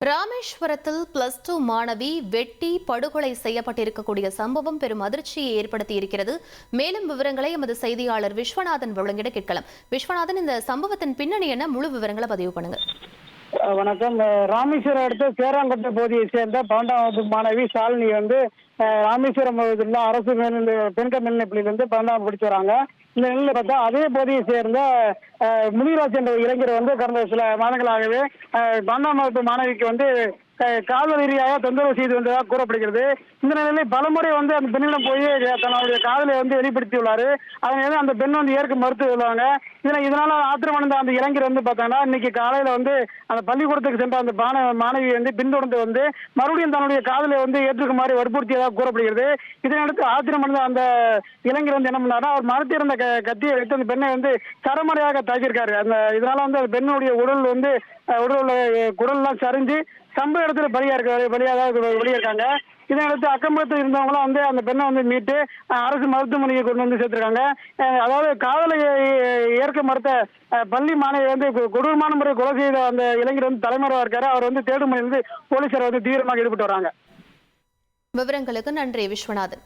ராமேஸ்வரத்தில் plus two மாணவி வெட்டி படுகொலை செய்யப்பட்டிருக்கக்கூடிய சம்பவம் பெரும் அதிர்ச்சியை ஏற்படுத்தி இருக்கிறது மேலும் விவரங்களை எமது செய்தியாளர் விஸ்வநாதன் வழங்கிட கேட்கலாம். விஸ்வநாதன் இந்த சம்பவத்தின் பின்னணி என்ன? முழு விவரங்களை பதிவு பண்ணுங்க. வணக்கம். ராமேஸ்வரம் அடுத்த சேராங்கோட்டை பகுதியை சேர்ந்த பன்னெண்டாம் வகுப்பு மாணவி ஷாலினி வந்து ராமேஸ்வரம் பகுதியில் அரசு மேல்நிலை பெண்கள் மேல்நிலைப் இருந்து பன்னெண்டாம் படிச்சு வராங்க. இந்த நிலையில் பார்த்தா அதே பகுதியை சேர்ந்த முனிராஜ் என்ற இளைஞர் வந்து கடந்த சில மாதங்களாகவே பன்னெண்டாம் வகுப்பு மாணவிக்கு வந்து காதல் ரீதியாக தொந்தரவு செய்து வந்ததாக கூறப்படுகிறது. இந்த நிலையில் பலமுறை வந்து அந்த பெண்ணிடம் போய் தன்னுடைய காதலை வந்து வெளிப்படுத்தியுள்ளாரு. அதனால அந்த பெண் வந்து ஏற்க மறுத்து உள்ளாங்க. இதனால இதனால ஆத்திரமடைந்த அந்த இளைஞர் வந்து பார்த்தோம்னா இன்னைக்கு காலையில வந்து அந்த பள்ளிக்கூடத்துக்கு சென்ற அந்த பான மாணவி வந்து பின்தொடர்ந்து வந்து மறுபடியும் தன்னுடைய காதலை வந்து ஏற்றுக்குமாறு வற்புறுத்தியதாக கூறப்படுகிறது. இதனையடுத்து ஆத்திரமடைந்த அந்த இளைஞர் வந்து என்ன பண்ணாருன்னா அவர் மறுத்திருந்த க- கத்தியை வைத்து அந்த பெண்ணை வந்து சரமறையாக தாக்கியிருக்காரு. அந்த இதனால வந்து அந்த பெண்ணுடைய உடல் வந்து உடல் உள்ள குடல்லாம் சரிஞ்சு சம்பவ இடத்துல பலியா இருக்க பலியாக வெளியிருக்காங்க. இதனையடுத்து அக்கம்பக்கத்தில் இருந்தவங்களும் வந்து அந்த பெண்ணை வந்து மீட்டு அரசு மருத்துவமனைக்கு கொண்டு வந்து சேர்த்திருக்காங்க. அதாவது காதலை ஏற்க மறுத்த பள்ளி மாணவி வந்து கொடூரமான முறை கொலை செய்த அந்த இளைஞர் வந்து தலைமறைவா இருக்காரு. அவர் வந்து தேடும் பணியில் வந்து போலீசார் வந்து தீவிரமாக ஈடுபட்டு வராங்க. விவரங்களுக்கு நன்றி விஸ்வநாதன்.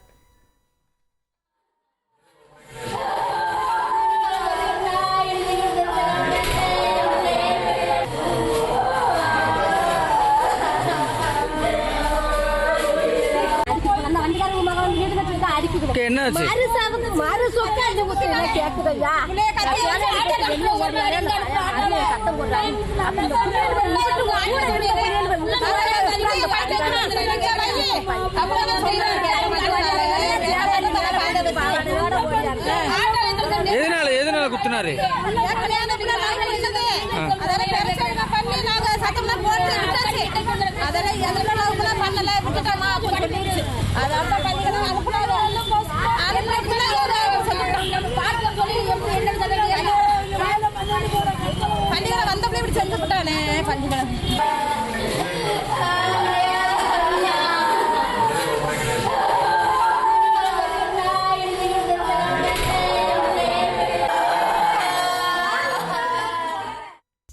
அடிக்குது ஓகே, என்னாச்சு? மறு சாகுது மறு சொக்க அடி ஊத்து என்ன கேக்குதையா என்ன ஒரு நாள் என்ன அடியை சத்தம் போடுறாங்க அப்ப 看这个